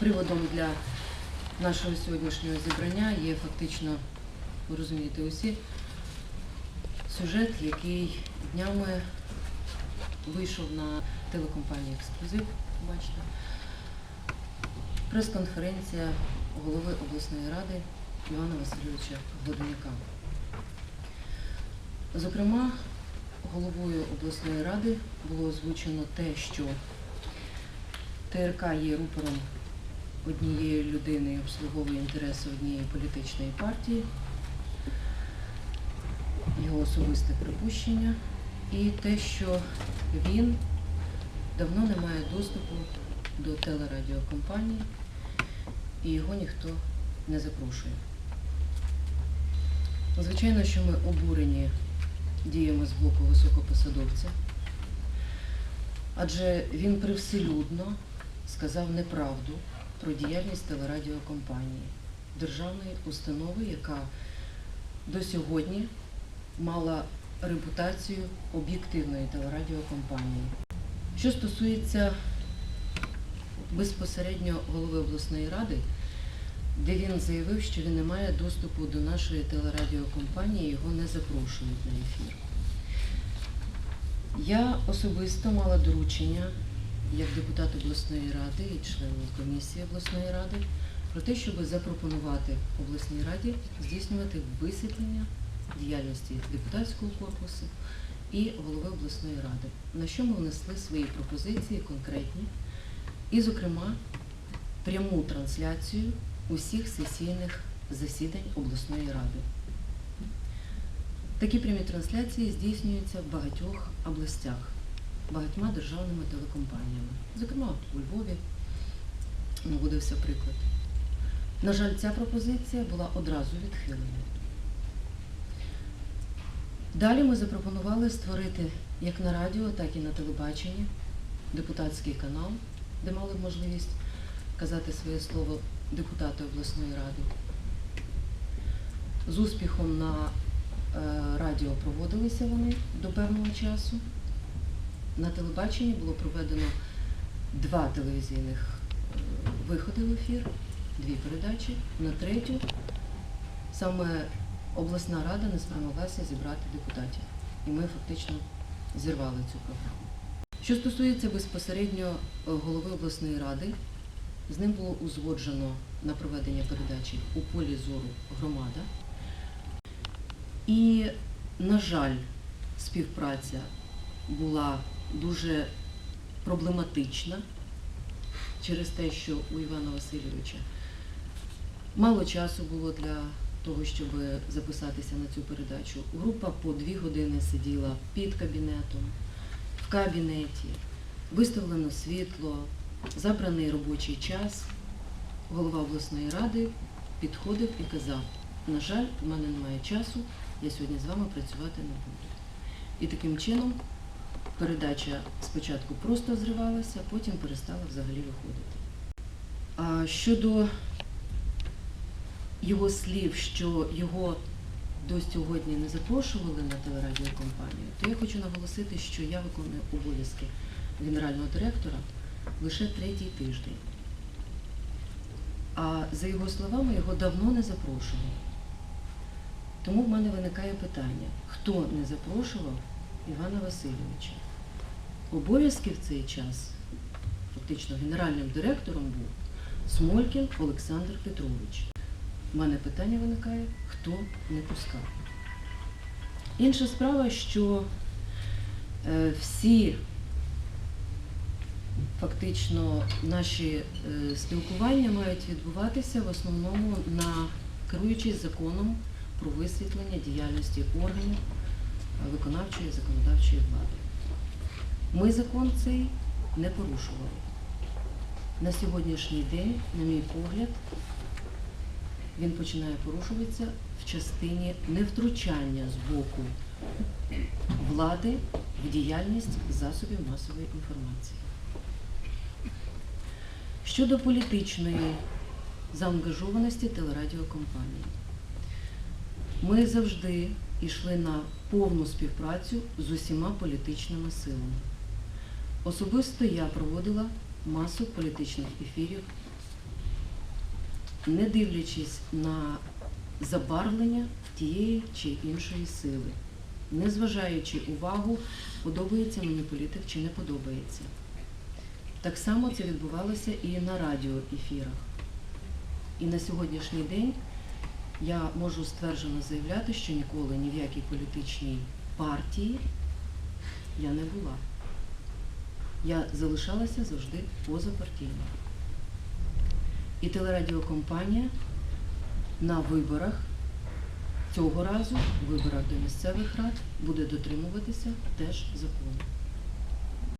приводом для нашого сьогоднішнього зібрання є фактично, ви розумієте усі, сюжет, який днями вийшов на телекомпанії Ексклюзив, бачите. Прес-конференція голови обласної ради Івана Васильовича Гладуняка. Зокрема, головою обласної ради було озвучено те, що ТРК є рупором однієї людини обслуговує інтереси однієї політичної партії, його особисте припущення, і те, що він давно не має доступу до телерадіокомпанії, і його ніхто не запрошує. Звичайно, що ми обурені діями з боку високопосадовця, адже він привселюдно сказав неправду про діяльність телерадіокомпанії, державної установи, яка до сьогодні мала репутацію об'єктивної телерадіокомпанії. Що стосується безпосередньо голови обласної ради, де він заявив, що він не має доступу до нашої телерадіокомпанії, його не запрошують на ефір. Я особисто мала доручення як депутат обласної ради і член комісії обласної ради про те, щоб запропонувати обласній раді здійснювати висвітлення діяльності депутатського корпусу і голови обласної ради, на що ми внесли свої пропозиції конкретні, і, зокрема, пряму трансляцію усіх сесійних засідань обласної ради. Такі прямі трансляції здійснюються в багатьох областях, багатьма державними телекомпаніями, зокрема у Львові, наводився приклад. На жаль, ця пропозиція була одразу відхилена. Далі ми запропонували створити як на радіо, так і на телебаченні депутатський канал, де мали можливість казати своє слово депутати обласної ради. З успіхом на е, радіо проводилися вони до певного часу. На телебаченні було проведено два телевізійних е, виходи в ефір, дві передачі. На третю саме обласна рада не спромоглася зібрати депутатів. І ми фактично зірвали цю програму. Що стосується безпосередньо голови обласної ради, з ним було узгоджено на проведення передачі у полі зору громада. І, на жаль, співпраця була дуже проблематична через те, що у Івана Васильовича мало часу було для того, щоб записатися на цю передачу. Група по дві години сиділа під кабінетом, в кабінеті, виставлено світло, забраний робочий час. Голова обласної ради підходив і казав, на жаль, в мене немає часу, я сьогодні з вами працювати не буду. І таким чином передача спочатку просто зривалася, потім перестала взагалі виходити. А щодо його слів, що його до сьогодні не запрошували на телерадіокомпанію, то я хочу наголосити, що я виконую обов'язки генерального директора лише третій тиждень. А за його словами, його давно не запрошували. Тому в мене виникає питання, хто не запрошував Івана Васильовича? Обов'язки в цей час, фактично генеральним директором був Смолькін Олександр Петрович. У мене питання виникає, хто не пускав. Інша справа, що е, всі фактично наші е, спілкування мають відбуватися в основному на керуючись законом про висвітлення діяльності органів виконавчої законодавчої влади. Ми закон цей не порушували. На сьогоднішній день, на мій погляд, він починає порушуватися в частині невтручання з боку влади в діяльність засобів масової інформації. Щодо політичної заангажованості телерадіокомпанії, ми завжди йшли на повну співпрацю з усіма політичними силами. Особисто я проводила масу політичних ефірів не дивлячись на забарвлення тієї чи іншої сили, не зважаючи увагу, подобається мені політик чи не подобається. Так само це відбувалося і на радіоефірах. І на сьогоднішній день я можу стверджено заявляти, що ніколи ні в якій політичній партії я не була. Я залишалася завжди позапартійною. І телерадіокомпанія на виборах цього разу, виборах до місцевих рад, буде дотримуватися теж закону.